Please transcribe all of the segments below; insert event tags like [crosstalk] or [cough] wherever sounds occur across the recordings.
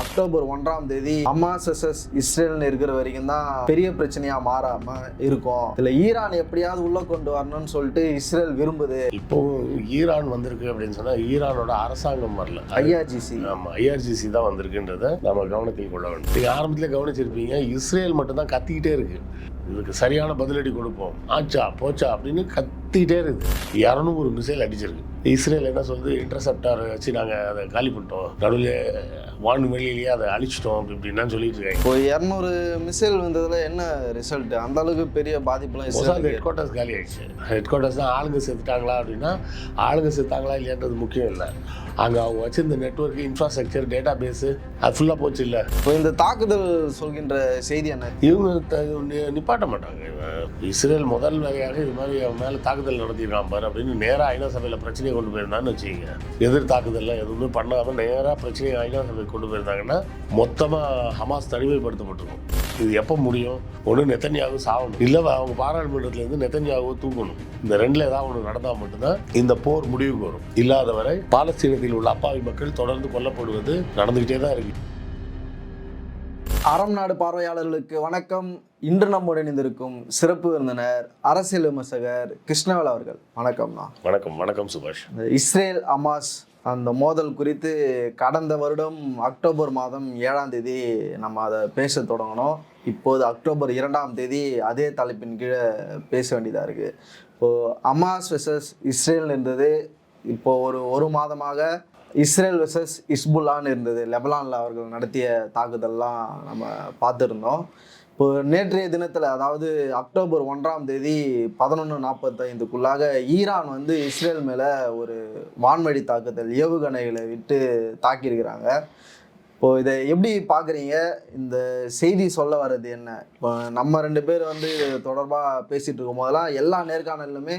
October ஒன்றாம் தேதி Hamas SS இஸ்ரேல்னு இருக்கிற வரைக்கும் தான் பெரிய பிரச்சனையா மாறாம இருக்கும். இதுல ஈரான் எப்படியாவது உள்ள கொண்டு வரணும்னு சொல்லிட்டு இஸ்ரேல் விரும்புது. இப்போ ஈரான் வந்திருக்கு அப்படின்னு சொன்னா ஈரானோட அரசாங்கம் வரல. ஐஆர்ஜிசி. ஆமா ஐஆர்ஜிசி தான் வந்திருக்குன்றத நம்ம கவனத்தில் கொள்ள வேண்டும். நீங்க ஆரம்பத்திலே கவனிச்சிருப்பீங்க இஸ்ரேல் மட்டும் தான் கத்திக்கிட்டே இருக்கு. இதுக்கு சரியான பதிலடி கொடுப்போம். ஆச்சா போச்சா அப்படின்னு கத்திக்கிட்டே இருக்கு இரநூறு மிசைல் அடிச்சிருக்கு. இஸ்ரேல் என்ன சொல்லுது? இன்டர்செப்டார் வச்சு நாங்கள் அதை காலி பண்ணிட்டோம். நடுவில் வான்வெளியிலேயே அதை அழிச்சிட்டோம் அப்படி இப்படின்னு சொல்லிட்டு இருக்காங்க. இப்போ இரநூறு மிசைல் வந்ததுல என்ன ரிசல்ட் அந்த அளவுக்கு பெரிய பாதிப்புலாம் மொசாத் ஹெட் குவார்ட்டர்ஸ் காலி ஆயிடுச்சு ஹெட் குவார்ட்டர்ஸ் தான் ஆளுங்க செத்துட்டாங்களா அப்படின்னா ஆளுங்க செத்தாங்களா இல்லையான்றது முக்கியம் இல்லை. அங்கே அவங்க வச்சிருந்த நெட்ஒர்க் இன்ஃப்ராஸ்ட்ரக்சர் டேட்டா பேஸு அது ஃபுல்லாக போச்சு இல்லை. இப்போ இந்த தாக்குதல் சொல்கின்ற செய்தி என்ன? இவங்க நிப்பாட்ட மாட்டாங்க. இஸ்ரேல் முதல் வகையாக இது மாதிரி அவன் மேலே தாக்குதல் நடத்தியிருக்கான் பாரு அப்படின்னு நேராக ஐநா சபையில் பிரச்சனையை கொண்டு போயிருந்தான்னு வச்சுக்கோங்க. எதிர் தாக்குதல்லாம் எதுவுமே பண்ணாமல் நேராக பிரச்சனையை ஐநா சபைக்கு கொண்டு போயிருந்தாங்கன்னா மொத்தமாக ஹமாஸ் தனிமைப்படுத்தப்பட்டிருக்கும். இது எப்போ முடியும்? ஒன்று நெத்தன்யாவு சாகணும் இல்லை அவங்க பாராளுமன்றத்துலேருந்து நெத்தன்யாவை தூக்கணும் இந்த ரெண்டில் ஏதாவது ஒன்று நடந்தால் மட்டும்தான் இந்த போர் முடிவுக்கு வரும். இல்லாத வரை பாலஸ்தீனத்தில் உள்ள அப்பாவி மக்கள் தொடர்ந்து கொல்லப்படுவது நடந்துக்கிட்டே தான் இருக்கு. அறம் நாடு பார்வையாளர்களுக்கு வணக்கம். இன்று நம்முடன் இணைந்திருக்கும் சிறப்பு விருந்தினர் அரசியல் விமர்சகர் கிருஷ்ணவேல் அவர்கள். வணக்கம்ண்ணா வணக்கம் வணக்கம் சுபாஷ். இஸ்ரேல் அமாஸ் அந்த மோதல் குறித்து கடந்த வருடம் அக்டோபர் மாதம் ஏழாம் தேதி நம்ம அதை பேச தொடங்கினோம். இப்போது அக்டோபர் இரண்டாம் தேதி அதே தலைப்பின் கீழே பேச வேண்டியதாக இருக்குது இப்போது அமாஸ் வெசஸ் இஸ்ரேல் இருந்தது இப்போது ஒரு ஒரு மாதமாக இஸ்ரேல் வெசஸ் இஸ்புல்லான்னு இருந்தது. லெபலானில் அவர்கள் நடத்திய தாக்குதல்லாம் நம்ம பார்த்துருந்தோம். இப்போ நேற்றைய தினத்தில் அதாவது அக்டோபர் ஒன்றாம் தேதி பதினொன்று நாற்பத்தைந்துக்குள்ளாக ஈரான் வந்து இஸ்ரேல் மேலே ஒரு வான்வழி தாக்குதல் ஏவுகணைகளை விட்டு தாக்கியிருக்கிறாங்க. இப்போ இதை எப்படி பார்க்குறீங்க? இந்த செய்தி சொல்ல வர்றது என்ன? இப்போ நம்ம ரெண்டு பேர் வந்து தொடர்பாக பேசிகிட்டு இருக்கும் போதெல்லாம் எல்லா நேர்காணல்லுமே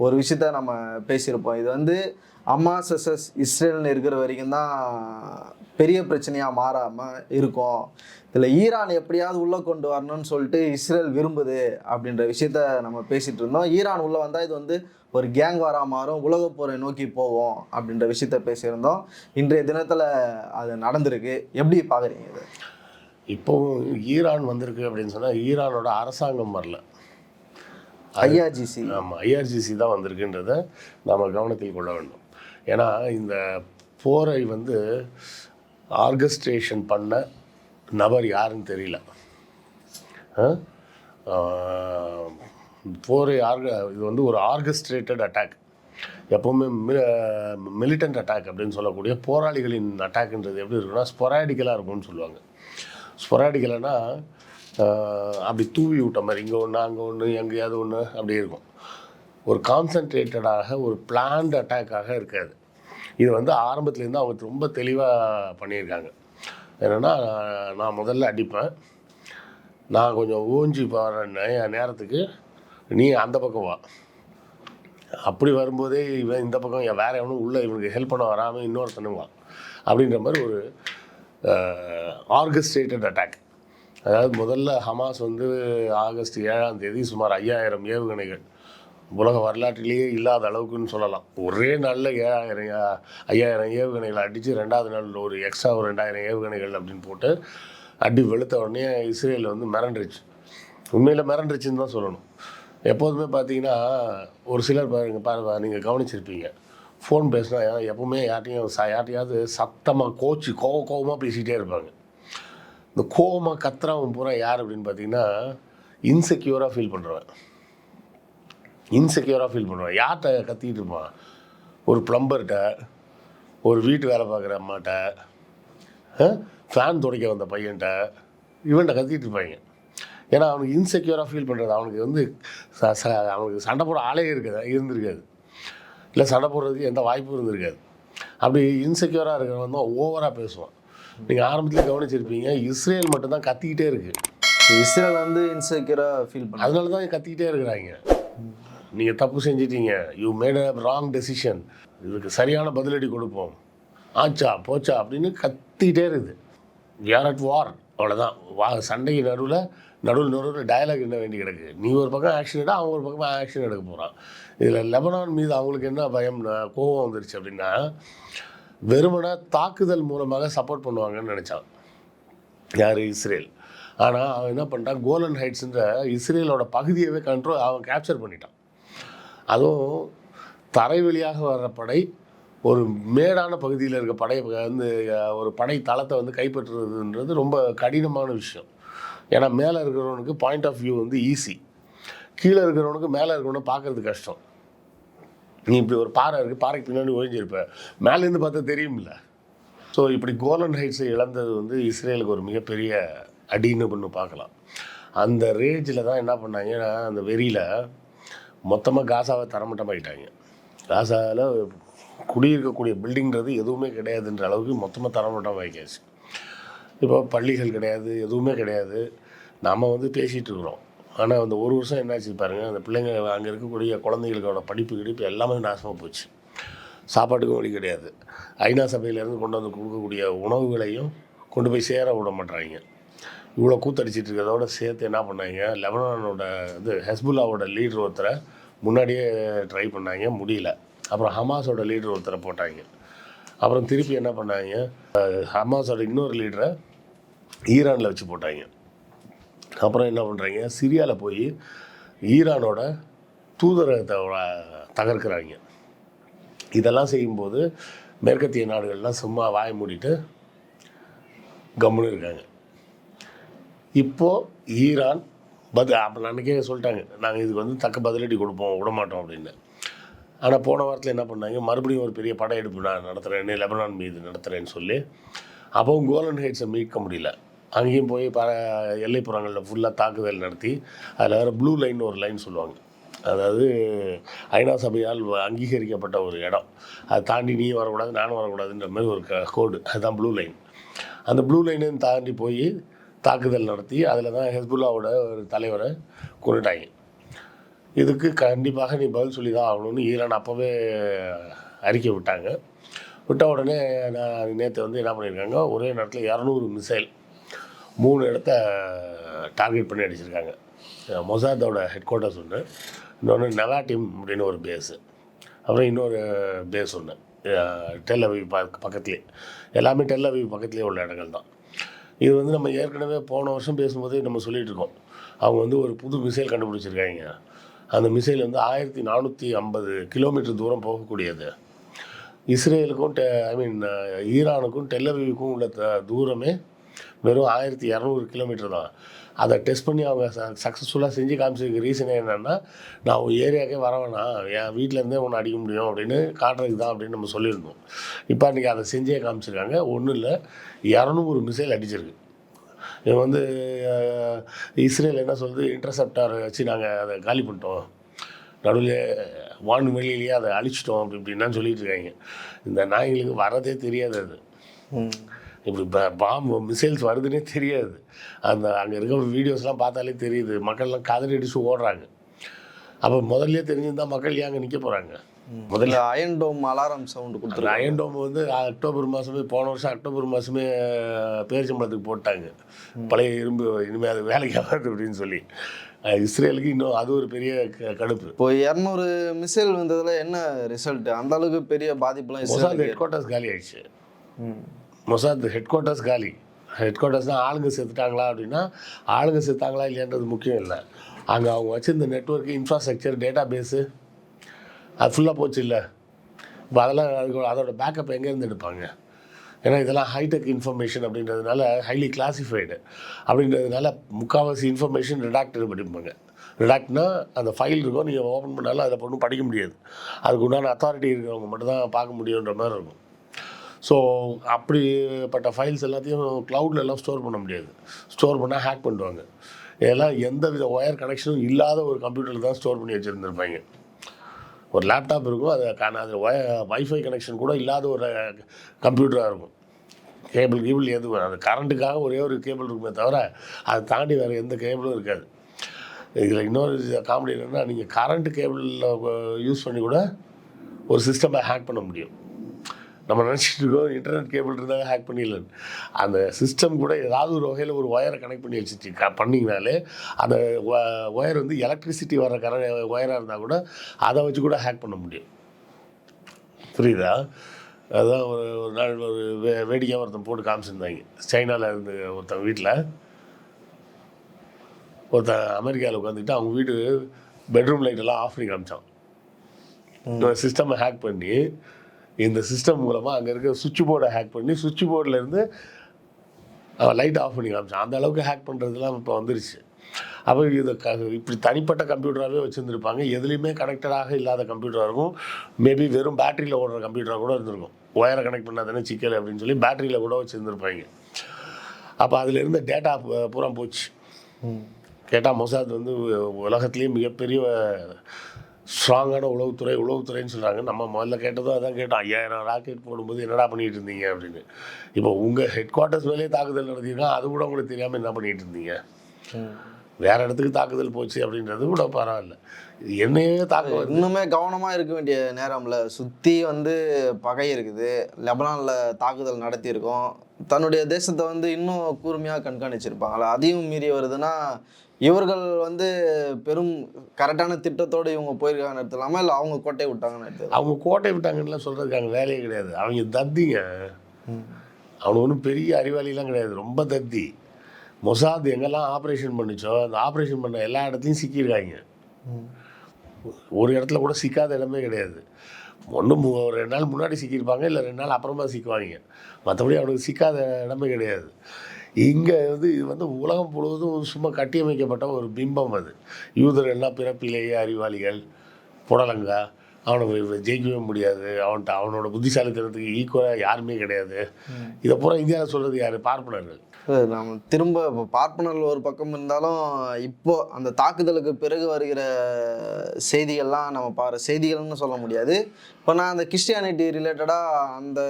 ஒரு விஷயத்த நம்ம பேசியிருப்போம். இது வந்து அம்மா சசஸ் இஸ்ரேல்னு இருக்கிற வரைக்கும் தான் பெரிய பிரச்சனையாக மாறாமல் இருக்கும். இதில் ஈரான் எப்படியாவது உள்ளே கொண்டு வரணும்னு சொல்லிட்டு இஸ்ரேல் விரும்புது அப்படின்ற விஷயத்த நம்ம பேசிகிட்டு இருந்தோம் ஈரான் உள்ளே வந்தால் இது வந்து ஒரு கேங் வாரா மாறும் உலகப் போரை நோக்கி போவோம் அப்படின்ற விஷயத்த பேசியிருந்தோம். இன்றைய தினத்தில் அது நடந்திருக்கு. எப்படி பார்க்குறீங்க இது? இப்போ ஈரான் வந்திருக்கு அப்படின்னு சொன்னால் ஈரானோட அரசாங்கம் வரல. ஐஆர்ஜிசி. ஆமாம் ஐஆர்ஜிசி தான் வந்திருக்குன்றத நம்ம கவனத்தில் கொள்ள வேண்டும். ஏன்னா இந்த போரை வந்து ஆர்கஸ்ட்ரேஷன் பண்ண நபர் யாருன்னு தெரியல. ஆ? போரை ஆர்க இது வந்து ஒரு ஆர்கஸ்ட்ரேட்டட் அட்டாக் எப்போவுமே மிலிட்டன்ட் அட்டாக் அப்படின்னு சொல்லக்கூடிய போராளிகளின் அட்டாக்ன்றது எப்படி இருக்குன்னா ஸ்பொராடிக்கலாக இருக்கும்னு சொல்லுவாங்க. ஸ்பொராடிக்கலானா அப்படி தூவி விட்ட மாதிரி இங்கே ஒன்று அங்கே ஒன்று எங்கேயாவது ஒன்று அப்படி இருக்கும். ஒரு கான்சன்ட்ரேட்டடாக ஒரு பிளான்டு அட்டாக்காக இருக்காது. இது வந்து ஆரம்பத்துலேருந்து அவங்க ரொம்ப தெளிவாக பண்ணியிருக்காங்க. என்னென்னா நான் முதல்ல அடிப்பேன். நான் கொஞ்சம் ஊஞ்சி போகிற நே- நேரத்துக்கு நீ அந்த பக்கம் வா. அப்படி வரும்போதே இவன் இந்த பக்கம் என் வேற எவனும் உள்ள இவனுக்கு ஹெல்ப் பண்ண வராமல் இன்னொருத்தனுவான் அப்படின்ற மாதிரி ஒரு ஆர்கஸ்ட்ரேட்டட் அட்டாக் அதாவது முதல்ல ஹமாஸ் வந்து ஆகஸ்ட் ஏழாம் தேதி சுமார் ஐயாயிரம் ஏவுகணைகள். உலக வரலாற்றிலேயே இல்லாத அளவுக்குன்னு சொல்லலாம். ஒரே நாளில் ஏழாயிரம் ஐயாயிரம் ஏவுகணைகளை அடித்து ரெண்டாவது நாள் ஒரு எக்ஸ்ட்ரா ஒரு ரெண்டாயிரம் ஏவுகணைகள் அப்படின்னு போட்டு அடி வெளுத்த உடனே இஸ்ரேல் வந்து மிரண்டுருச்சு. உண்மையில் மிரண்டுருச்சுன்னு தான் சொல்லணும். எப்போதுமே பார்த்தீங்கன்னா ஒரு சிலர் பாருங்க பாருங்க நீங்கள் கவனிச்சிருப்பீங்க. ஃபோன் பேசினா எப்போவுமே யார்ட்டையும் ச யார்ட்டையாவது சத்தமாக கோச்சு கோவ கோவமாக பேசிகிட்டே இருப்பாங்க. இந்த கோவமாக கத்துறவன் பூரா யார் அப்படின்னு பார்த்தீங்கன்னா இன்செக்யூராக ஃபீல் பண்ணுறவன் இன்செக்யூராக ஃபீல் பண்ணுறவன் யார்கிட்ட கத்திக்கிட்டு இருப்பான்? ஒரு ப்ளம்பர்கிட்ட ஒரு வீட்டு வேலை பார்க்குற அம்மாட்ட ஃபேன் துடைக்க வந்த பையன்கிட்ட இவன்கிட்ட கத்திகிட்டு இருப்பாங்க. ஏன்னா அவனுக்கு இன்செக்யூராக ஃபீல் பண்ணுறது அவனுக்கு வந்து ச- ச- அவனுக்கு சண்டை போட ஆளே இருக்காது இருந்திருக்காது. இல்லை சண்டை போடுறதுக்கு எந்த வாய்ப்பும் இருந்திருக்காது. அப்படி இன்செக்யூராக இருக்கிறவன் தான் ஓவராக பேசுவான். நீங்கள் ஆரம்பத்தில் கவனிச்சிருப்பீங்க இஸ்ரேல் மட்டும்தான் கத்திக்கிட்டே இருக்குது இஸ்ரேல் வந்து இன்செக்யூராக ஃபீல் பண்ண அதனால தான் கத்திக்கிட்டே இருக்கிறாங்க. நீங்கள் தப்பு செஞ்சிட்டீங்க. You made a wrong decision இதுக்கு சரியான பதிலடி கொடுப்போம். ஆச்சா போச்சா அப்படின்னு கத்திக்கிட்டே இருக்குது. யார் அட் வார் அவ்வளோதான் வா சண்டைக்கு நடுவில் நடுவில் நடுவில் டயலாக் என்ன வேண்டி கிடக்கு? நீ ஒரு பக்கம் ஆக்ஷன் எடு அவங்க ஒரு பக்கம் ஆக்ஷன் எடுக்க போகிறான் இதில் லெபனான் மீது அவங்களுக்கு என்ன பயம் கோபம் வந்துருச்சு அப்படின்னா வெறுமனை தாக்குதல் மூலமாக சப்போர்ட் பண்ணுவாங்கன்னு நினச்சான். யார்? இஸ்ரேல். ஆனால் அவன் என்ன பண்ணிட்டான்? கோலன் ஹைட்ஸுன்ற இஸ்ரேலோட பகுதியவே கண்ட்ரோல் அவன் கேப்சர் பண்ணிட்டான். அதுவும் தரை வழியாக வர்ற படை ஒரு மேடான பகுதியில் இருக்க படை வந்து ஒரு படை தளத்தை வந்து கைப்பற்றுறதுன்றது ரொம்ப கடினமான விஷயம். ஏன்னா மேலே இருக்கிறவனுக்கு பாயிண்ட் ஆஃப் வியூ வந்து ஈஸி கீழே இருக்கிறவனுக்கு மேலே இருக்கிறவனை பார்க்கறது கஷ்டம். நீ இப்படி ஒரு பாறை இருக்குது பாறைக்கு பின்னாடி ஒழிஞ்சிருப்ப மேலேருந்து பார்த்தா தெரியும்ல. ஸோ இப்படி கோலன் ஹைட்ஸை இழந்தது வந்து இஸ்ரேலுக்கு ஒரு மிகப்பெரிய அடின்னு பண்ணு பார்க்கலாம். அந்த ரேஞ்சில் தான் என்ன பண்ணாங்கன்னா அந்த வெறியில் மொத்தமாக காசாவை தரமட்டமாகிட்டாங்க காசாவில் குடியிருக்கக்கூடிய பில்டிங்கிறது எதுவுமே கிடையாதுன்ற அளவுக்கு மொத்தமாக தரமட்டம் இப்போ பள்ளிகள் கிடையாது எதுவுமே கிடையாது. நாம் வந்து பேசிகிட்டு இருக்கிறோம். ஆனால் அந்த ஒரு வருஷம் என்னாச்சு பாருங்கள் அந்த பிள்ளைங்க அங்கே இருக்கக்கூடிய குழந்தைகளுக்கோட படிப்பு கிடிப்பு எல்லாமே நாசமாக போச்சு. சாப்பாட்டுக்கும் வழி கிடையாது. ஐநா சபையிலேருந்து கொண்டு வந்து கொடுக்கக்கூடிய உணவுகளையும் கொண்டு போய் சேர விட மாட்டாங்க இவ்வளோ கூத்தடிச்சிட்டு இருக்கிறதோட சேர்த்து என்ன பண்ணாங்க லெபனானோட இது ஹெஸ்புல்லாவோட லீடர் ஒருத்தரை முன்னாடியே ட்ரை பண்ணாங்க முடியல. அப்புறம் ஹமாஸோட லீடர் ஒருத்தரை போட்டாங்க. அப்புறம் திருப்பி என்ன பண்ணாங்க? ஹமாஸோட இன்னொரு லீடரை ஈரானில் வச்சு போட்டாங்க. அப்புறம் என்ன பண்ணுறாங்க சிரியாவில் போய் ஈரானோட தூதரகத்தை தகர்க்கிறாங்க. இதெல்லாம் செய்யும்போது மேற்கத்திய நாடுகள்லாம் சும்மா வாய மூடிட்டு கம்முன்னு இருக்காங்க. இப்போது ஈரான் பதில் அப்போ அன்றைக்கே சொல்லிட்டாங்க நாங்கள் இதுக்கு வந்து தக்க பதிலடி கொடுப்போம் விட மாட்டோம் அப்படின்னு. ஆனால் போன வாரத்தில் என்ன பண்ணாங்க? மறுபடியும் ஒரு பெரிய படையெடுப்பு நான் நடத்துகிறேன்னு லெபனான் மீது நடத்துகிறேன்னு சொல்லி அப்போவும் கோலன் ஹைட்ஸை மீட்க முடியல. அங்கேயும் போய் ப எல்லைப்புறங்களில் ஃபுல்லாக தாக்குதல் நடத்தி அதில் வேறு ப்ளூ லைன் ஒரு லைன் சொல்லுவாங்க. அதாவது ஐநா சபையால் அங்கீகரிக்கப்பட்ட ஒரு இடம். அதை தாண்டி நீ வரக்கூடாது நானும் வரக்கூடாதுன்ற மாதிரி ஒரு க கோடு அதுதான் ப்ளூ லைன் அந்த ப்ளூ லைனையும் தாண்டி போய் தாக்குதல் நடத்தி அதில் தான் ஹெஸ்புல்லாவோட ஒரு தலைவரை கொண்டுட்டாங்க. இதுக்கு கண்டிப்பாக நீ பதில் சொல்லி தான் ஆகணும்னு ஈரான் அப்போவே அறிக்கை விட்டாங்க. விட்ட உடனே நான் நேற்று வந்து என்ன பண்ணியிருக்காங்க? ஒரே நேரத்தில் இரநூறு மிசைல் மூணு இடத்த டார்கெட் பண்ணி அடிச்சிருக்காங்க. மொசாதோட ஹெட் குவார்ட்டர்ஸ் ஒன்று இன்னொன்று நெவாட்டிம் அப்படின்னு ஒரு பேஸு அப்புறம் இன்னொரு பேஸ் ஒன்று டெல் அவி ப பக்கத்துலேயே எல்லாமே டெல் அவி பக்கத்துலேயே உள்ள இடங்கள் தான். இது வந்து நம்ம ஏற்கனவே போன வருஷம் பேசும்போதே நம்ம சொல்லிகிட்டு இருக்கோம். அவங்க வந்து ஒரு புது மிசைல் கண்டுபிடிச்சிருக்காங்க. அந்த மிசைல் வந்து ஆயிரத்தி நானூற்றி ஐம்பது கிலோமீட்டர் தூரம் போகக்கூடியது. இஸ்ரேலுக்கும் டெ ஐ மீன் ஈரானுக்கும் டெல்லவிவுக்கும் உள்ள த- தூரமே வெறும் ஆயிரத்தி இரநூறு கிலோமீட்டர் தான். அதை டெஸ்ட் பண்ணி அவங்க சக்ஸஸ்ஃபுல்லாக செஞ்சு காமிச்சதுக்கு ரீசன் என்னென்னா நான் உன் ஏரியாக்கே வர வேணாம். என் வீட்டிலேருந்தே ஒன்று அடிக்க முடியும் அப்படின்னு காட்டுறதுக்கு தான் அப்படின்னு நம்ம சொல்லியிருந்தோம். இப்போ அன்றைக்கி அதை செஞ்சே காமிச்சிருக்காங்க. ஒன்றும் இல்லை இரநூறு மிசைல் அடிச்சிருக்கு. வந்து இஸ்ரேல் என்ன சொல்லுது? இன்டர்செப்டார் வச்சு நாங்கள் அதை காலி பண்ணிட்டோம். நடுவில் வான் வெளியிலேயே அதை அழிச்சிட்டோம் அப்படி இப்படின்னு சொல்லிட்டு இருக்காங்க. இந்த நாய்களுக்கு வரதே தெரியாது அது. இப்படி பாம்பு மிசைல்ஸ் வருதுன்னே தெரியாது. அந்த அங்கே இருக்க வீடியோஸ்லாம் பார்த்தாலே தெரியுது. மக்கள்லாம் கதறி அடிச்சு ஓடுறாங்க. அப்போ முதல்ல தெரிஞ்சிருந்தா மக்கள் ஏன் அங்கே நிற்க போகிறாங்க முதல்ல அயன் டோம் அலாரம் சவுண்ட் கொடுத்துருக்காங்க. அயன் டோம் வந்து அக்டோபர் மாதமே போன வருஷம் அக்டோபர் மாதமே பேரிச்சம்பளத்துக்கு போட்டாங்க. பழைய இரும்பு இனிமேல் அது வேலைக்கு ஆகாது அப்படின்னு சொல்லி. இஸ்ரேலுக்கு இன்னும் அது ஒரு பெரிய கடுப்பு. இப்போ இரநூறு மிசைல் வந்ததுல என்ன ரிசல்ட் அந்த அளவுக்கு பெரிய பாதிப்புலாம் மொசாத் ஹெட் குவார்ட்டர்ஸ் காலி ஆயிடுச்சு. மொசாத் ஹெட் குவார்ட்டர்ஸ் காலி. ஹெட் குவார்ட்டர்ஸ் தான் ஆளுங்க செத்துட்டாங்களா அப்படின்னா ஆளுங்க செத்தாங்களா இல்லைன்றது முக்கியம் இல்லை. அங்கே அவங்க வச்சிருந்த நெட்ஒர்க் இன்ஃப்ராஸ்ட்ரக்சர் டேட்டா பேஸு அது ஃபுல்லாக போச்சு இல்லை. இப்போ அதெல்லாம் அதுக்கு அதோட பேக்கப் எங்கேருந்து எடுப்பாங்க? ஏன்னா இதெல்லாம் ஹைடெக் இன்ஃபர்மேஷன் அப்படின்றதுனால ஹைலி கிளாசிஃபைடு அப்படின்றதுனால முக்கால்வாசி இன்ஃபர்மேஷன் ரிடாக்டர் படிப்பாங்க ரிடாக்ட்னா அந்த ஃபைல் இருக்கும் நீங்கள் ஓப்பன் பண்ணாலும் அதை ஒன்றும் படிக்க முடியாது. அதுக்கு உண்டான அத்தாரிட்டி இருக்கிறவங்க மட்டும்தான் பார்க்க முடியுன்ற மாதிரி இருக்கும். ஸோ அப்படிப்பட்ட ஃபைல்ஸ் எல்லாத்தையும் க்ளவுடில் எல்லாம் ஸ்டோர் பண்ண முடியாது. ஸ்டோர் பண்ணால் ஹேக் பண்ணுவாங்க இதெல்லாம் எந்த வித ஒயர் கனெக்ஷனும் இல்லாத ஒரு கம்ப்யூட்டரில் தான் ஸ்டோர் பண்ணி வச்சுருந்துருப்பாங்க. ஒரு லேப்டாப் இருக்கும் அது காணாது ஒய வைஃபை கனெக்ஷன் கூட இல்லாத ஒரு கம்ப்யூட்டராக இருக்கும். கேபிள் கேபிள் எதுவும் அது கரண்ட்டுக்காக ஒரே ஒரு கேபிள் இருக்குமே தவிர அதை தாண்டி வேறு எந்த கேபிளும் இருக்காது. இதில் இன்னொரு காமெடி என்னென்னா நீங்கள் கரண்ட் கேபிளில் யூஸ் பண்ணி கூட ஒரு சிஸ்டமை ஹேக் பண்ண முடியும். நம்ம நினச்சிட்டு இருக்கோம் இன்டர்நெட் கேபிள் இருந்தால் ஹேக் பண்ணிடலன்னு அந்த சிஸ்டம் கூட ஏதாவது ஒரு வகையில் ஒரு ஒயரை கனெக்ட் பண்ணி வச்சுட்டு பண்ணிங்கனாலே அந்த ஒயர் வந்து எலக்ட்ரிசிட்டி வர கர ஒயராக இருந்தால் கூட அதை வச்சு கூட ஹேக் பண்ண முடியும். புரியுதா? அதுதான் ஒரு ஒரு நாள் ஒரு வே வேடிக்கையாக ஒருத்தன் போட்டு காமிச்சிருந்தாங்க. சைனாவில் இருந்து ஒருத்தன் வீட்டில் ஒருத்தன் அமெரிக்காவில் உட்காந்துக்கிட்டு அவங்க வீட்டு பெட்ரூம் லைட்டெல்லாம் ஆஃப் பண்ணி காமிச்சான். சிஸ்டமை ஹேக் பண்ணி இந்த சிஸ்டம் மூலமாக அங்கே இருக்க சுவிட்ச் போர்டை ஹேக் பண்ணி சுவிட்ச் போர்டிலேருந்து லைட் ஆஃப் பண்ணி காமிச்சான். அந்த அளவுக்கு ஹேக் பண்ணுறதுலாம் இப்போ வந்துருச்சு. அப்போ இது க இப்படி தனிப்பட்ட கம்ப்யூட்டராகவே வச்சுருந்துருப்பாங்க. எதுலேயுமே கனெக்டடாக இல்லாத கம்ப்யூட்டராக இருக்கும். மேபி வெறும் பேட்டரியில் ஓடுற கம்ப்யூட்டராக கூட இருந்திருக்கும். ஒயரை கனெக்ட் பண்ணால் தானே சிக்கல் அப்படின்னு சொல்லி பேட்டரியில் கூட வச்சுருந்துருப்பாங்க. அப்போ அதில் இருந்த டேட்டா பூரா போச்சு. கேட்டால் மொசாத் வந்து உலகத்துலேயே மிகப்பெரிய ஸ்ட்ராங்கான உளவுத்துறை உளவுத்துறைன்னு சொல்கிறாங்க நம்ம முதல்ல கேட்டதும் அதான் கேட்டோம். ஐயாயிரம் ராக்கெட் போடும்போது என்னடா பண்ணிட்டு இருந்தீங்க அப்படின்னு. இப்போ உங்கள் ஹெட் குவார்ட்டர்ஸ் மேலேயே தாக்குதல் நடத்தினா அது கூட உங்களுக்கு தெரியாமல் என்ன பண்ணிட்டு இருந்தீங்க? வேற இடத்துக்கு தாக்குதல் போச்சு அப்படின்றது கூட பரவாயில்ல. என்னையே தாக்க. இன்னுமே கவனமா இருக்க வேண்டிய நேரம்ல. சுத்தி வந்து பகை இருக்குது. லெபனான்ல தாக்குதல் நடத்தியிருக்கோம். தன்னுடைய தேசத்தை வந்து இன்னும் கூர்மையா கண்காணிச்சிருப்பாங்களா அதையும் மீறி வருதுன்னா இவர்கள் வந்து பெரும் கரெக்டான திட்டத்தோடு இவங்க போயிருக்காங்கன்னு எடுத்துலாமா இல்லை அவங்க கோட்டை விட்டாங்கன்னு எடுத்துக்கலாம்? அவங்க கோட்டை விட்டாங்கன்னு சொல்கிறதுக்கு அங்கே வேலையே கிடையாது. அவங்க தத்திங்க. அவனு ஒன்றும் பெரிய அறிவாளிலாம் கிடையாது. ரொம்ப தத்தி. மொசாத் எங்கெல்லாம் ஆப்ரேஷன் பண்ணுச்சோ அந்த ஆப்ரேஷன் பண்ண எல்லா இடத்துலையும் சிக்கியிருக்காங்க. ஒரு இடத்துல கூட சிக்காத இடமே கிடையாது. ஒன்று ஒரு ரெண்டு நாள் முன்னாடி சிக்கியிருப்பாங்க இல்லை ரெண்டு நாள் அப்புறமா சிக்குவாங்க. மற்றபடி அவனுக்கு சிக்காத இடமே கிடையாது. இங்கே வந்து இது வந்து உலகம் முழுவதும் சும்மா கட்டியமைக்கப்பட்ட ஒரு பிம்பம் அது. யூதர்கள்லாம் பிறப்பிலேயே அறிவாளிகள்? புடலங்கா. அவனை வி- ஜெயிக்கவே முடியாது. அவன்கிட்ட அவனோட புத்திசாலித்தனத்துக்கு ஈக்குவலாக யாருமே கிடையாது. இதை பூரா இந்தியாவில் சொல்கிறது யார்? பார்ப்பனர்கள். நம்ம திரும்ப இப்போ பார்ப்பனர்கள் ஒரு பக்கம் இருந்தாலும் இப்போ அந்த தாக்குதலுக்கு பிறகு வருகிற செய்திகள்லாம் நம்ம பாரு செய்திகள்னு சொல்ல முடியாது. இப்போ நான் அந்த கிறிஸ்டியானிட்டி ரிலேட்டடாக அந்த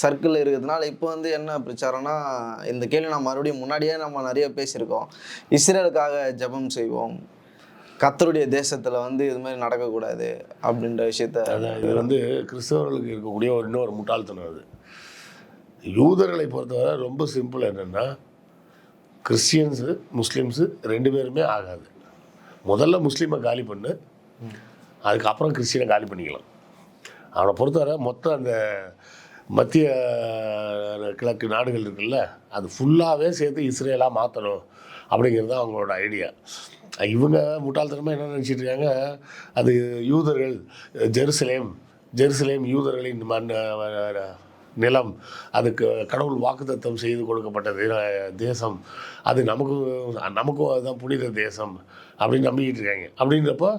சர்க்கிள் இருக்கிறதுனால இப்போ வந்து என்ன பிரச்சாரம்னா இந்த கேள்வி நான் மறுபடியும் முன்னாடியே நம்ம நிறைய பேசியிருக்கோம். இஸ்ரேலுக்காக ஜெபம் செய்வோம். கத்தருடைய தேசத்தில் வந்து இது மாதிரி நடக்கக்கூடாது அப்படின்ற விஷயத்த இது வந்து கிறிஸ்தவர்களுக்கு இருக்கக்கூடிய ஒரு இன்னொரு முட்டாள்தனம் அது. யூதர்களை பொறுத்தவரை ரொம்ப சிம்பிள் என்னென்னா கிறிஸ்டியன்ஸு முஸ்லீம்ஸு ரெண்டு பேருமே ஆகாது. முதல்ல முஸ்லீமை காலி பண்ணு அதுக்கப்புறம் கிறிஸ்டியனை காலி பண்ணிக்கலாம். அவனை பொறுத்தவரை மொத்தம் அந்த மத்திய கிழக்கு நாடுகள் இருக்குல்ல அது ஃபுல்லாகவே சேர்த்து இஸ்ரேலாக மாற்றணும் அப்படிங்கிறது தான் அவங்களோட ஐடியா இவங்க முட்டாள்தனமாக என்ன நினச்சிட்டு இருக்காங்க? அது யூதர்கள் ஜெருசலேம் ஜெருசலேம் யூதர்களின் மண் நிலம் அதுக்கு கடவுள் வாக்குத்தத்தம் செய்து கொடுக்கப்பட்டது தேசம். அது நமக்கு நமக்கும் அதுதான் புனித தேசம் அப்படின்னு நம்பிக்கிட்டு இருக்காங்க அப்படின்றப்போ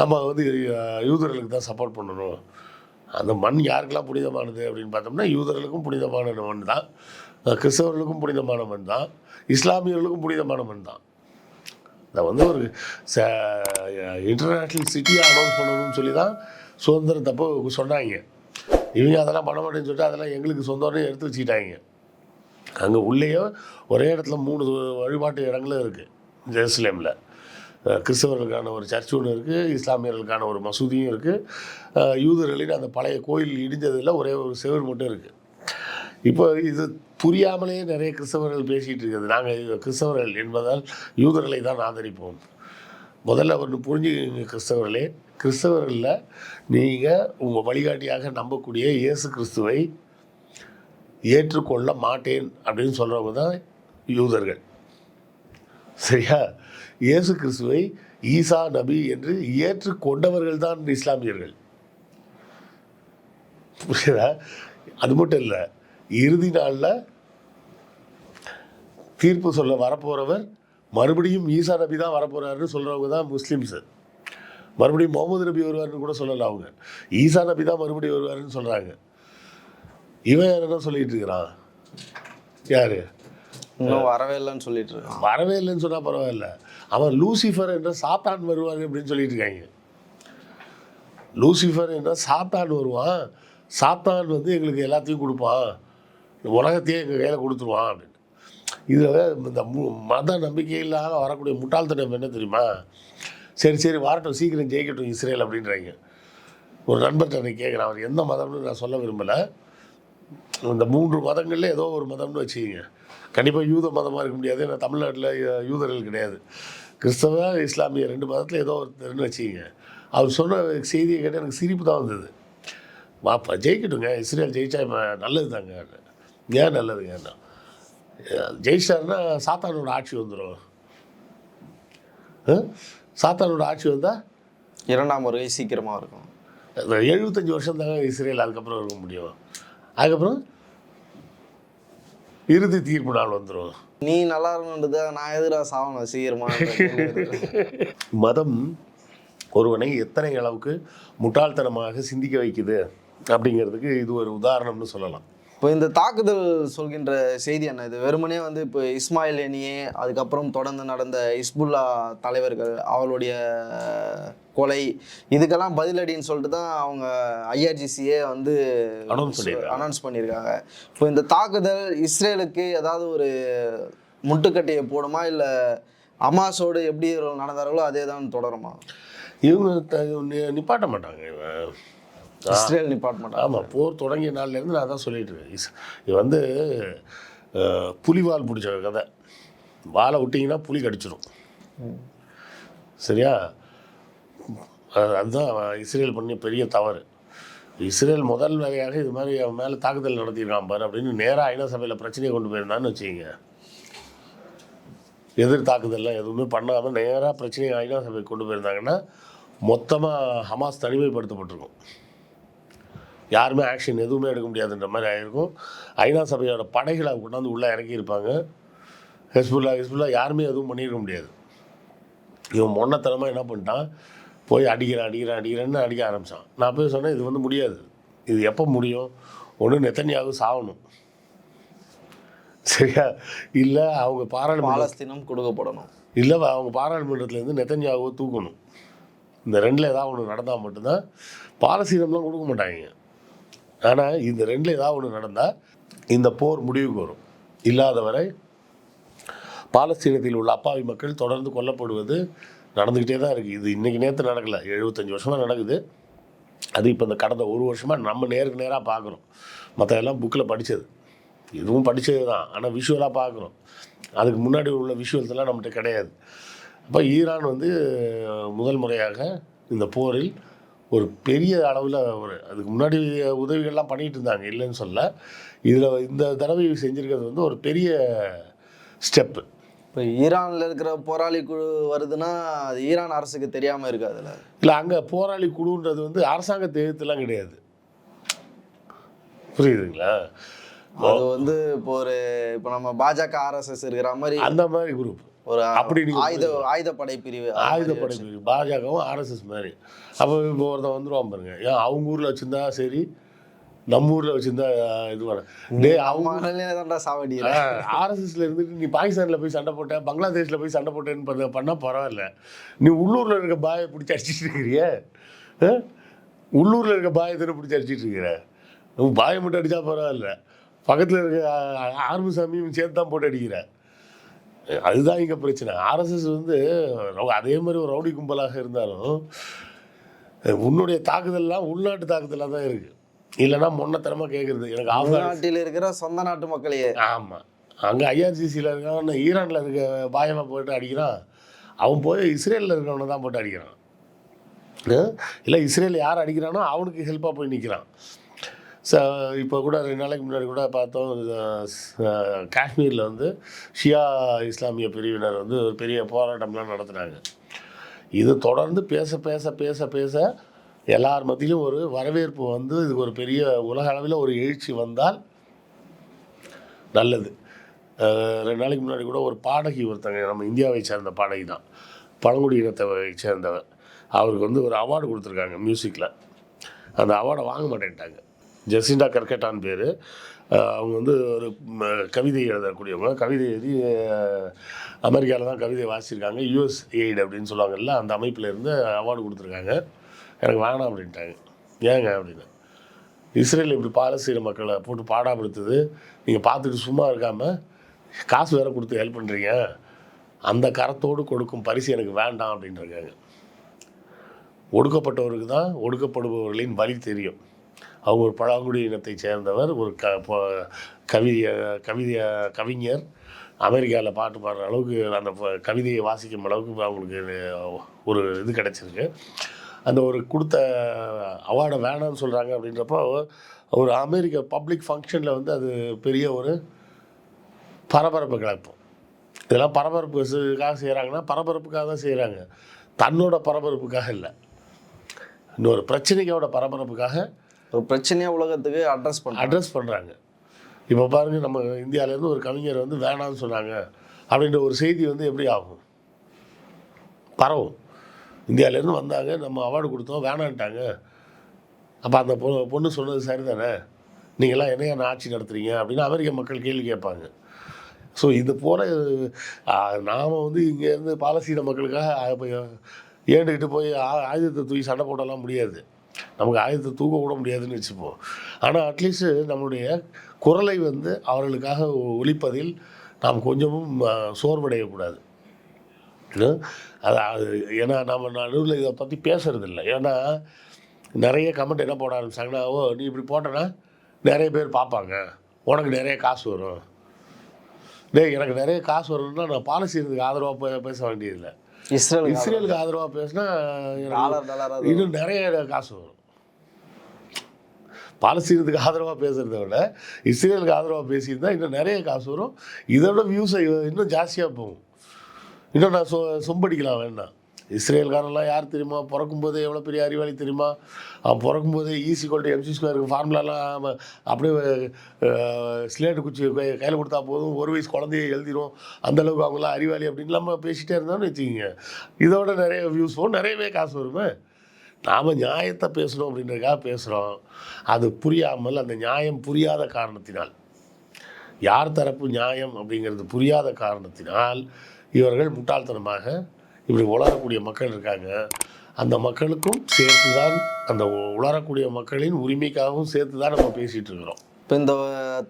நம்ம வந்து யூதர்களுக்கு தான் சப்போர்ட் பண்ணணும். அந்த மண் யாருக்கெல்லாம் புனிதமானது அப்படின்னு பார்த்தோம்னா யூதர்களுக்கும் புனிதமான மண் தான். கிறிஸ்தவர்களுக்கும் புனிதமான மண் தான். இஸ்லாமியர்களுக்கும் புனிதமான மண் தான். இதை வந்து ஒரு ச இன்டர்நேஷ்னல் சிட்டியாக அனௌன்ஸ் பண்ணணும்னு சொல்லி தான் சுதந்திரத்தப்போ சொன்னாங்க. இவங்க அதெல்லாம் பண்ண மாட்டேன்னு சொல்லிட்டு அதெல்லாம் எங்களுக்கு சொந்தம்னு எடுத்து வச்சுக்கிட்டாங்க. அங்கே உள்ளேயே ஒரே இடத்துல மூணு வழிபாட்டு இடங்களும் இருக்குது ஜெருசலேமில். கிறிஸ்தவர்களுக்கான ஒரு சர்ச் ஒன்று இருக்குது இஸ்லாமியர்களுக்கான ஒரு மசூதியும் இருக்குது யூதர்களின் அந்த பழைய கோயில் இடிஞ்சதில் ஒரே ஒரு செவர் மட்டும் இருக்குது இப்போ இது புரியாமலே நிறைய கிறிஸ்தவர்கள் பேசிகிட்டு இருக்குது. நாங்கள் கிறிஸ்தவர்கள் என்பதால் யூதர்களை தான் ஆதரிப்போம். முதல்ல ஒன்று புரிஞ்சுக்கிங்க கிறிஸ்தவர்களே. கிறிஸ்தவர்களில் நீங்கள் உங்கள் வழிகாட்டியாக நம்பக்கூடிய இயேசு கிறிஸ்துவை ஏற்றுக்கொள்ள மாட்டேன் அப்படின்னு சொல்கிறவங்க தான் யூதர்கள். சரியா? இயேசு கிறிஸ்துவை ஈசா நபி என்று ஏற்றுக்கொண்டவர்கள் தான் இஸ்லாமியர்கள். புரியுதா? அது மட்டும் இல்லை இறுதி நாளில் தீர்ப்பு சொல்ல வரப்போகிறவர் மறுபடியும் ஈசா நபி தான் வரப்போகிறாருன்னு சொல்கிறவங்க தான் முஸ்லீம்ஸு. மறுபடியும் முகமது நபி வருவார்னு கூட சொல்லலை அவங்க. ஈசா நபி தான் மறுபடியும் வருவாருன்னு சொல்கிறாங்க இவன் என்ன சொல்லிட்டு இருக்கிறான்? யார்? இன்னும் வரவே இல்லைன்னு சொல்லிட்டு இருக்கான் வரவே இல்லைன்னு சொன்னால் பரவாயில்ல. அவன் லூசிஃபர் என்ற சாத்தான் வருவார் அப்படின்னு சொல்லிட்டு இருக்காங்க. லூசிஃபர் என்ற சாத்தான் வருவான். சாத்தான் வந்து எங்களுக்கு எல்லாத்தையும் கொடுப்பான். உலகத்தையே எங்கள் கையில் கொடுத்துருவான் அப்படின்னு. இதில் இந்த மு- மத நம்பிக்கை இல்லாத வரக்கூடிய முட்டாள்தனம் என்ன தெரியுமா? சரி சரி வரட்டும் சீக்கிரம் ஜெயிக்கட்டும் இஸ்ரேல் அப்படின்றாங்க. ஒரு நண்பர்கிட்ட நான் கேட்குறேன் அவர் எந்த மதம்னு நான் சொல்ல விரும்பலை. இந்த மூன்று மதங்களில் ஏதோ ஒரு மதம்னு வச்சுக்கிங்க. கண்டிப்பாக யூத மதமாக இருக்க முடியாது ஏன்னா தமிழ்நாட்டில் யூதர்கள் கிடையாது. கிறிஸ்தவ இஸ்லாமிய ரெண்டு மதத்தில் ஏதோ ஒருத்தர்னு வச்சுக்கிங்க. அவர் சொன்ன செய்தியை கேட்டால் எனக்கு சிரிப்பு தான் வந்தது. வாப்பா ஜெயிக்கட்டுங்க இஸ்ரேல் ஜெயிச்சா இப்போ நல்லது தாங்க ஏன் நல்லதுங்க? ஜெயிச்சாருன்னா சாத்தானோட ஆட்சி வந்துடும் சாத்தானோட ஆட்சி வந்தால் இரண்டாம் வருகை சீக்கிரமா இருக்கும். எழுபத்தஞ்சி வருஷம் தாங்க இஸ்ரேல் அதுக்கப்புறம் இருக்க முடியும். அதுக்கப்புறம் இறுதி தீர்ப்பு நாள் வந்துடும் நீ நல்லா இருக்கணுன்றது நான் எதிராக சாவணும்? சீக்கிரமா [laughs] மதம் ஒருவனை எத்தனை அளவுக்கு முட்டாள்தனமாக சிந்திக்க வைக்குது அப்படிங்கிறதுக்கு இது ஒரு உதாரணம்னு சொல்லலாம். இப்போ இந்த தாக்குதல் சொல்கின்ற செய்தி என்ன? இது வெறுமனே வந்து இப்போ இஸ்மாயில் எனியே அதுக்கப்புறம் தொடர்ந்து நடந்த இஸ்புல்லா தலைவர்கள் அவளுடைய கொலை இதுக்கெல்லாம் பதிலடின்னு சொல்லிட்டு தான் அவங்க ஐஆர்ஜிசியே வந்து. அனௌன்ஸ் பண்ணியிருக்காங்க. இப்போ இந்த தாக்குதல் இஸ்ரேலுக்கு ஏதாவது ஒரு முட்டுக்கட்டையை போடுமா? இல்லை அமாஸோடு எப்படி நடந்தார்களோ அதே தான் தொடருமா? இவங்க நிப்பாட்ட மாட்டாங்க இஸ்ரேல் நிப்பாட்மெண்ட் ஆமாம் போர் தொடங்கிய நாள்லேருந்து நான் தான் சொல்லிட்டு இருக்கேன். இது வந்து புலிவால் பிடிச்ச கதை. வாலை விட்டிங்கன்னா புலி கடிச்சிடும் சரியா? அது- அதுதான் இஸ்ரேல் பண்ண பெரிய தவறு. இஸ்ரேல் முதல் வேலையாக இது மாதிரி அவன் மேலே தாக்குதல் நடத்தியிருக்கான் பாரு அப்படின்னு நேராக ஐநா சபையில் பிரச்சனையை கொண்டு போயிருந்தான்னு வச்சுக்கோங்க. எதிர் தாக்குதல்லாம் எதுவுமே பண்ணாமல் நேராக பிரச்சனையை ஐநா சபைக்கு கொண்டு போயிருந்தாங்கன்னா மொத்தமாக ஹமாஸ் தனிமைப்படுத்தப்பட்டிருக்கும். யாருமே ஆக்ஷன் எதுவுமே எடுக்க முடியாதுன்ற மாதிரி ஆயிருக்கும். ஐநா சபையோட படைகளை கொண்டாந்து உள்ளே இறக்கியிருப்பாங்க. ஹெஸ்புல்லா ஹெஸ்புல்லா யாருமே எதுவும் பண்ணியிருக்க முடியாது. இவன் மொன்னத்தனமாக என்ன பண்ணிட்டான்? போய் அடிக்கிறேன் அடிக்கிறேன் அடிக்கிறேன்னு அடிக்க ஆரம்பித்தான் நான் போய் சொன்னேன் இது வந்து முடியாது. இது எப்போ முடியும்? ஒன்று நெத்தனியாவது சாகணும். சரியா? இல்லை அவங்க பாராளுமன்ற பாலஸ்தீனம் கொடுக்கப்படணும். இல்லை அவங்க பாராளுமன்றத்துலேருந்து நெத்தன்யாவை தூக்கணும். இந்த ரெண்டில் ஏதாவது ஒன்று நடந்தால் மட்டும்தான் பாலஸ்தீனம்லாம் கொடுக்க மாட்டாங்க. ஆனால் இந்த ரெண்டில் ஏதாவது ஒன்று நடந்தால் இந்த போர் முடிவுக்கு வரும். இல்லாத வரை பாலஸ்தீனத்தில் உள்ள அப்பாவி மக்கள் தொடர்ந்து கொல்லப்படுவது நடந்துக்கிட்டே தான் இருக்குது இது இன்றைக்கி நேற்று நடக்கலை. எழுபத்தஞ்சி வருஷமாக நடக்குது. அது இப்போ இந்த கடந்த ஒரு வருஷமாக நம்ம நேருக்கு நேராக பார்க்குறோம் மற்ற எல்லாம் புக்கில் படித்தது இதுவும் படித்தது தான். ஆனால் விஷுவலாக பார்க்குறோம் அதுக்கு முன்னாடி உள்ள விஷுவல்ஸ்லாம் நம்மகிட்ட கிடையாது. அப்போ ஈரான் வந்து முதல் முறையாக இந்த போரில் ஒரு பெரிய அளவில் ஒரு அதுக்கு முன்னாடி உதவிகள்லாம் பண்ணிகிட்டு இருந்தாங்க இல்லைன்னு சொல்ல இதில் இந்த தடவை செஞ்சுருக்கிறது வந்து ஒரு பெரிய ஸ்டெப்பு இப்போ ஈரான்ல இருக்கிற போராளி குழு வருதுன்னா அது ஈரான் அரசுக்கு தெரியாம இருக்காதுல்ல? இல்லை அங்கே போராளி குழுன்றது வந்து அரசாங்கத்தை எதிர்த்துலாம் கிடையாது. புரியுதுங்களா? அது வந்து இப்போ ஒரு இப்போ நம்ம பாஜக ஆர்எஸ்எஸ் இருக்கிற மாதிரி அந்த மாதிரி குரூப் ஒரு அப்படி ஆயுத ஆயுதப்படை பிரிவு ஆயுதப்படை பிரிவு பாஜகவும் ஆர்எஸ்எஸ் மாதிரி. அப்போ இப்போ ஒருத்தன் வந்துருவான் பாருங்க. ஏன் அவங்க ஊரில் வச்சுருந்தா சரி நம்ம ஊரில் வச்சுருந்தா இது வர டே அவங்க சாவடி ஆர்எஸ்எஸ்ல இருந்துட்டு நீ பாகிஸ்தானில் போய் சண்டை போட்ட பங்களாதேஷில் போய் சண்டை போட்டேன்னு பண்ண பண்ணால் பரவாயில்ல. நீ உள்ளூரில் இருக்க பாயை பிடிச்சி அடிச்சிட்டு இருக்கிறிய. உள்ளூரில் இருக்க பாயை தானே பிடிச்சி அடிச்சிட்டு இருக்கிற? பாயை மட்டும் அடித்தா பரவாயில்ல. பக்கத்தில் இருக்க ஆர்மி சாமியும் சேர்த்து தான் போட்டு அடிக்கிற. அதுதான் இங்கே பிரச்சனை ஆர்எஸ்எஸ் வந்து அதே மாதிரி ஒரு ரவுடி கும்பலாக இருந்தாலும் உன்னுடைய தாக்குதல்லாம் உள்நாட்டு தாக்குதலாக தான் இருக்குது இல்லைன்னா மொன்னத்தனமாக கேட்குறது எனக்கு நாட்டில் இருக்கிற சொந்த நாட்டு மக்களையே. ஆமாம் அங்கே ஐஆர்சிசியில் இருக்கான் ஈரானில் இருக்க பாயமாக போட்டு அடிக்கிறான். அவன் போய் இஸ்ரேலில் இருக்கவனை தான் போட்டு அடிக்கிறான். இல்லை இஸ்ரேல் யார் அடிக்கிறானோ அவனுக்கு ஹெல்ப்பாக போய் நிற்கிறான் ச இப்போ கூட ரெண்டு நாளைக்கு முன்னாடி கூட பார்த்தோம் காஷ்மீரில் வந்து ஷியா இஸ்லாமிய பிரிவினர் வந்து ஒரு பெரிய போராட்டம்லாம் நடத்துனாங்க. இது தொடர்ந்து பேச பேச பேச பேச எல்லார் மத்தியிலும் ஒரு வரவேற்பு வந்து இதுக்கு ஒரு பெரிய உலக அளவில் ஒரு எழுச்சி வந்தால் நல்லது. ரெண்டு நாளைக்கு முன்னாடி கூட ஒரு பாடகி ஒருத்தங்க நம்ம இந்தியாவை சேர்ந்த பாடகி தான். பழங்குடி இனத்தை சேர்ந்தவர். அவருக்கு வந்து ஒரு அவார்டு கொடுத்துருக்காங்க மியூசிக்கில் அந்த அவார்டை வாங்க மாட்டேன்ட்டாங்க. ஜெசிண்டா கர்கட்டான்னு பேர். அவங்க வந்து ஒரு கவிதை எழுதக்கூடியவங்க. கவிதை எழுதி அமெரிக்காவில் தான் கவிதை வாசிச்சிருக்காங்க. யூஎஸ் எய்டு அப்படின்னு சொல்லுவாங்கல்ல அந்த அமைப்பில் இருந்து அவார்டு கொடுத்துருக்காங்க. எனக்கு வேணாம் அப்படின்ட்டாங்க. ஏங்க அப்படின்னு. இஸ்ரேல் இப்படி பாலஸ்தீன மக்களை போட்டு பாடாப்படுத்துது. நீங்கள் பார்த்துட்டு சும்மா இருக்காமல் காசு வேறு கொடுத்து ஹெல்ப் பண்ணுறீங்க அந்த கரத்தோடு கொடுக்கும் பரிசு எனக்கு வேண்டாம் அப்படின்றாங்க ஒடுக்கப்பட்டவருக்கு தான் ஒடுக்கப்படுபவர்களின் வழி தெரியும். அவங்க ஒரு பழங்குடி இனத்தை சேர்ந்தவர் ஒரு க ப- கவிதைய கவிஞர். அமெரிக்காவில் பாட்டு பாடுற அளவுக்கு அந்த கவிதையை வாசிக்கும் அளவுக்கு அவங்களுக்கு ஒரு இது கிடச்சிருக்கு. அந்த ஒரு கொடுத்த அவார்டை வேணாம்னு சொல்கிறாங்க அப்படின்றப்போ ஒரு அமெரிக்க பப்ளிக் ஃபங்க்ஷனில் வந்து அது பெரிய ஒரு பரபரப்பு கிளப்பும் இதெல்லாம் பரபரப்புக்காக செய்கிறாங்கன்னா பரபரப்புக்காக தான் செய்கிறாங்க தன்னோட பரபரப்புக்காக இல்லை. இன்னொரு பிரச்சனைக்கோட பரபரப்புக்காக ஒரு பிரச்சனையாக உலகத்துக்கு அட்ரஸ் பண்ண அட்ரஸ் பண்ணுறாங்க இப்போ பாருங்கள் நம்ம இந்தியாவிலேருந்து ஒரு கவிஞர் வந்து வேணாம்னு சொன்னாங்க அப்படின்ற ஒரு செய்தி வந்து எப்படி ஆகும்? பரவும். இந்தியாவிலேருந்து வந்தாங்க நம்ம அவார்டு கொடுத்தோம் வேணான்ட்டாங்க அப்போ அந்த பொ பொண்ணு சொன்னது சரிதானே? நீங்களாம் என்னையா ஆட்சி நடத்துறீங்க? அப்படின்னு அமெரிக்க மக்கள் கேள்வி கேட்பாங்க. ஸோ இது போல் நாம் வந்து இங்கேருந்து பாலஸ்தீன மக்களுக்காக ஏண்டுக்கிட்டு போய் ஆ- ஆயுதத்தை தூக்கி சண்டை போடலாம் முடியாது. நமக்கு ஆயுதத்தை தூக்க கூட முடியாதுன்னு வச்சுப்போம். ஆனால் அட்லீஸ்ட்டு நம்மளுடைய குரலை வந்து அவர்களுக்காக ஒழிப்பதில் நாம் கொஞ்சமும் சோர்வடையக்கூடாது. அது ஏன்னா நம்ம நடுவில் இதை பற்றி பேசுறது ஏன்னா நிறைய கமெண்ட் என்ன போட ஆரம்பிச்சாங்கன்னா ஓ நீ இப்படி போட்டனா நிறைய பேர் பார்ப்பாங்க. உனக்கு நிறைய காசு வரும். டேய் எனக்கு நிறைய காசு வரும்னா நான் பாலிசி இதுக்கு ஆதரவாக பேச வேண்டியதில்லை. இஸ்ரேல் இஸ்ரேலுக்கு ஆதரவாக பேசினா இன்னும் நிறைய காசு வரும். பாலஸ்தீனத்துக்கு ஆதரவாக பேசுகிறத விட இஸ்ரேலுக்கு ஆதரவாக பேசியிருந்தா இன்னும் நிறைய காசு வரும். இதோட வியூஸை இன்னும் ஜாஸ்தியாக போகும். இன்னும் நான் சொ சொம்படிக்கலாம் வேணாம். இஸ்ரேல்காரன்லாம் யார் தெரியுமா? பிறக்கும்போதே எவ்வளோ பெரிய அறிவாளி தெரியுமா? அவன் பிறக்கும்போதே ஈஸி கொல்ட்டு எம்சி ஸ்கொயருக்கு ஃபார்முலாலாம் அப்படியே ஸ்லேட்டு குச்சி கையில் கொடுத்தா போதும் ஒரு வயசு குழந்தைய எழுதிரும். அந்தளவுக்கு அவங்களாம் அறிவாளி அப்படின்னு நம்ம பேசிகிட்டே இருந்தோம்னு வச்சுக்கோங்க. இதோட நிறைய வியூஸ் போகும் நிறையவே காசு வருமே? நாம் நியாயத்தை பேசணும் அப்படின்றதுக்காக பேசுகிறோம் அது புரியாமல் அந்த நியாயம் புரியாத காரணத்தினால். யார் தரப்பு நியாயம் அப்படிங்கிறது புரியாத காரணத்தினால் இவர்கள் முட்டாள்தனமாக இப்படி உளரக்கூடிய மக்கள் இருக்காங்க. அந்த மக்களுக்கும் சேர்த்து தான் அந்த உளரக்கூடிய மக்களின் உரிமைக்காகவும் சேர்த்து தான் நம்ம பேசிகிட்டு இருக்கிறோம். இப்போ இந்த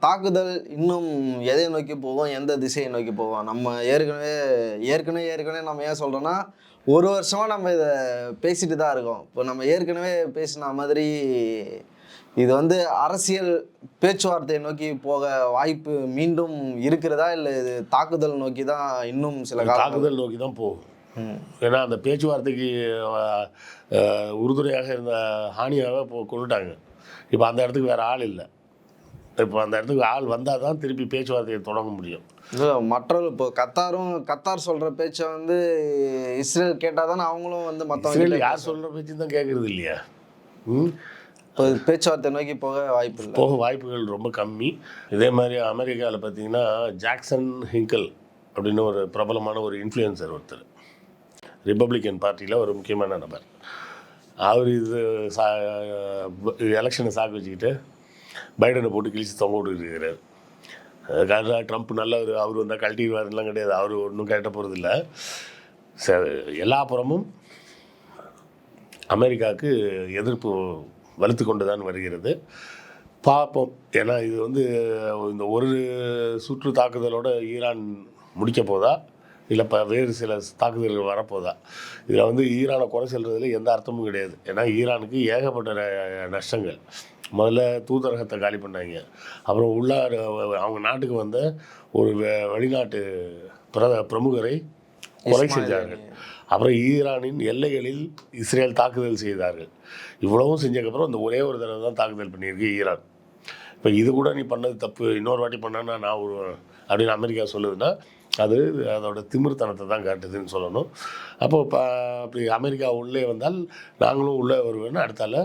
தாக்குதல் இன்னும் எதை நோக்கி போவோம் எந்த திசையை நோக்கி போவோம் நம்ம ஏற்கனவே ஏற்கனவே ஏற்கனவே நம்ம ஏன் சொல்கிறோன்னா ஒரு வருஷமாக நம்ம இதை பேசிட்டு தான் இருக்கோம். இப்போ நம்ம ஏற்கனவே பேசின மாதிரி இது வந்து அரசியல் பேச்சுவார்த்தையை நோக்கி போக வாய்ப்பு மீண்டும் இருக்கிறதா? இல்லை இது தாக்குதல் நோக்கி தான் இன்னும் சில காலம் தாக்குதல் நோக்கி தான் போகும். ஏன்னா அந்த பேச்சுவார்த்தைக்கு உறுதுணையாக இருந்த ஹானியாவை இப்போ கொண்டுட்டாங்க. இப்போ அந்த இடத்துக்கு வேறு ஆள் இல்லை. இப்போ அந்த இடத்துக்கு ஆள் வந்தால் தான் திருப்பி பேச்சுவார்த்தையை தொடங்க முடியும். மற்றவர்கள் இப்போ கத்தாரும் கத்தார் சொல்கிற பேச்சை வந்து இஸ்ரேல் கேட்டால் தானே அவங்களும் வந்து மற்றவங்க யார் சொல்கிற பேச்சு தான் கேட்குறது இல்லையா? இப்போ பேச்சுவார்த்தை நோக்கி போக வாய்ப்பு இல்லை. போக வாய்ப்புகள் ரொம்ப கம்மி. இதே மாதிரி அமெரிக்காவில் பார்த்தீங்கன்னா ஜாக்சன் ஹிங்கல் அப்படின்னு ஒரு பிரபலமான ஒரு இன்ஃப்ளூயன்சர் ஒருத்தர். ரிப்பப்ளிக்கன் பார்ட்டியில் ஒரு முக்கியமான நபர். அவர் இது சா எலெக்ஷனை சாக்கு வச்சுக்கிட்டு பைடனை போட்டு கிழிச்சு தொங்க விட்டுருக்கிறார் அதுக்காக ட்ரம்ப் நல்லவர் அவர் வந்தால் கழட்டிடுவாருலாம் கிடையாது. அவர் ஒன்றும் கேட்ட போகிறதில்ல சரி எல்லா புறமும் அமெரிக்காவுக்கு எதிர்ப்பு வலுத்து கொண்டு தான் வருகிறது. பார்ப்போம். ஏன்னா இது வந்து இந்த ஒரு சுற்று தாக்குதலோட ஈரான் முடிக்க போதா? இல்லை இப்போ வேறு சில தாக்குதல்கள் வரப்போதா. இதில் வந்து ஈரானை குறை சொல்கிறதுல எந்த அர்த்தமும் கிடையாது. ஏன்னா ஈரானுக்கு ஏகப்பட்ட நஷ்டங்கள். முதல்ல தூதரகத்தை காலி பண்ணாங்க. அப்புறம் உள்ளார அவங்க நாட்டுக்கு வந்த ஒரு வெளிநாட்டு பிர பிரமுகரை கொலை செஞ்சார்கள். அப்புறம் ஈரானின் எல்லைகளில் இஸ்ரேல் தாக்குதல் செய்தார்கள். இவ்வளவும் செஞ்சதுக்கப்புறம் இந்த ஒரே ஒரு தடவை தான் தாக்குதல் பண்ணியிருக்கு ஈரான். இப்போ இது கூட நீ பண்ணது தப்பு இன்னொரு வாட்டி பண்ணான்னா நான் ஒரு அப்படின்னு அமெரிக்கா சொல்லுதுன்னா அது அதோட திமிர்த்தனத்தை தான் காட்டுதுன்னு சொல்லணும். அப்போ இப்போ அப்படி அமெரிக்கா உள்ளே வந்தால் நாங்களும் உள்ளே வருவேன்னு அடுத்தால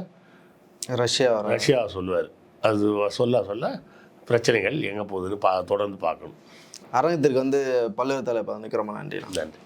ரஷ்யா ரஷ்யா சொல்லுவார். அது சொல்ல சொல்ல பிரச்சனைகள் எங்கே போகுதுன்னு பா தொடர்ந்து பார்க்கணும். அரங்கத்திற்கு வந்து பல்வேறு தலைப்பு வந்துக்கு ரொம்ப நன்றி நன்றி.